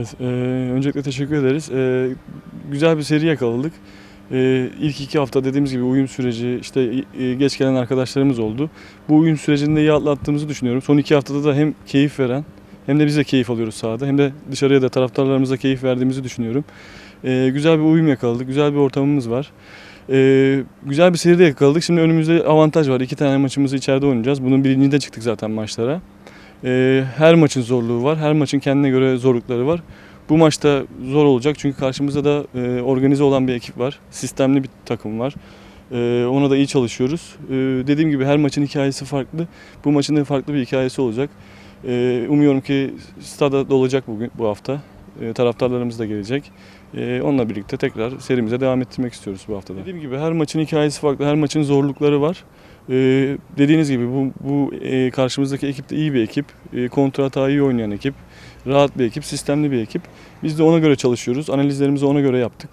Evet, e, öncelikle teşekkür ederiz. E, güzel bir seri yakaladık. E, ilk iki hafta dediğimiz gibi uyum süreci, işte e, geç gelen arkadaşlarımız oldu. Bu uyum sürecinde iyi atlattığımızı düşünüyorum. Son iki haftada da hem keyif veren hem de biz de keyif alıyoruz sahada hem de dışarıya da taraftarlarımıza keyif verdiğimizi düşünüyorum. E, güzel bir uyum yakaladık, güzel bir ortamımız var. E, güzel bir seride yakaladık. Şimdi önümüzde avantaj var. İki tane maçımızı içeride oynayacağız. Bunun bilincinde çıktık zaten maçlara. E, her maçın zorluğu var, her maçın kendine göre zorlukları var. Bu maçta zor olacak çünkü karşımızda da e, organize olan bir ekip var. Sistemli bir takım var. E, ona da iyi çalışıyoruz. E, dediğim gibi her maçın hikayesi farklı. Bu maçın da farklı bir hikayesi olacak. E, umuyorum ki stada dolacak bugün bu hafta. E, taraftarlarımız da gelecek. E, onunla birlikte tekrar serimize devam ettirmek istiyoruz bu haftada. Dediğim gibi her maçın hikayesi farklı, her maçın zorlukları var. E, dediğiniz gibi bu, bu e, karşımızdaki ekip de iyi bir ekip. E, kontra hata iyi oynayan ekip. Rahat bir ekip, sistemli bir ekip. Biz de ona göre çalışıyoruz. Analizlerimizi ona göre yaptık.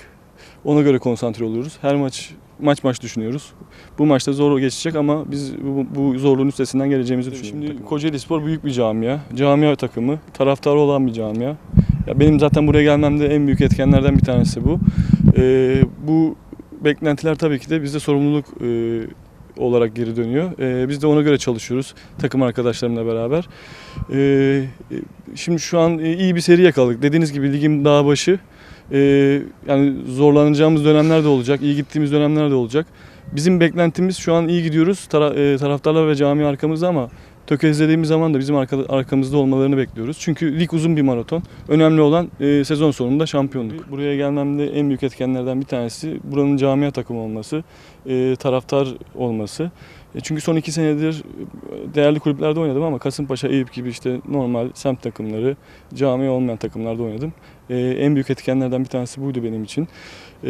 Ona göre konsantre oluyoruz. Her maç maç maç düşünüyoruz. Bu maçta zor geçecek ama biz bu, bu zorluğun üstesinden geleceğimizi düşünüyorum. Şimdi Kocaeli Spor büyük bir camia. Camia takımı. Taraftarı olan bir camia. Ya benim zaten buraya gelmemde en büyük etkenlerden bir tanesi bu. Ee, bu beklentiler tabii ki de bizde sorumluluk e, olarak geri dönüyor. Ee, biz de ona göre çalışıyoruz takım arkadaşlarımla beraber. Ee, şimdi şu an e, iyi bir seri yakaladık. Dediğiniz gibi ligin daha başı. Ee, yani zorlanacağımız dönemler de olacak, iyi gittiğimiz dönemler de olacak. Bizim beklentimiz şu an iyi gidiyoruz. E, taraftarlar ve cami arkamızda ama tökezlediğimiz zaman da bizim arka- arkamızda olmalarını bekliyoruz. Çünkü lig uzun bir maraton. Önemli olan e, sezon sonunda şampiyonluk. Buraya gelmemde en büyük etkenlerden bir tanesi buranın camia takımı olması, e, taraftar olması. E, çünkü son iki senedir e, değerli kulüplerde oynadım ama Kasımpaşa, Eyüp gibi işte normal semt takımları, cami olmayan takımlarda oynadım. E, en büyük etkenlerden bir tanesi buydu benim için. E,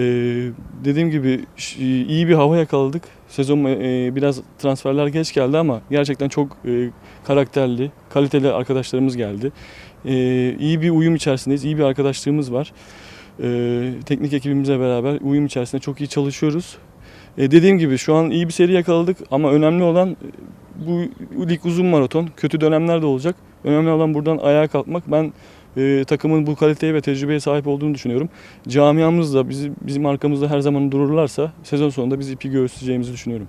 dediğim gibi iyi bir hava yakaladık. Sezon e, biraz transferler geç geldi ama gerçekten çok e, karakterli, kaliteli arkadaşlarımız geldi. E, iyi bir uyum içerisindeyiz, iyi bir arkadaşlığımız var. E, teknik ekibimizle beraber uyum içerisinde çok iyi çalışıyoruz. E, dediğim gibi şu an iyi bir seri yakaladık ama önemli olan e, bu lig uzun maraton. Kötü dönemler de olacak. Önemli olan buradan ayağa kalkmak. Ben e, takımın bu kaliteye ve tecrübeye sahip olduğunu düşünüyorum. Camiamız da bizim, bizim arkamızda her zaman dururlarsa sezon sonunda biz ipi göğüsleyeceğimizi düşünüyorum.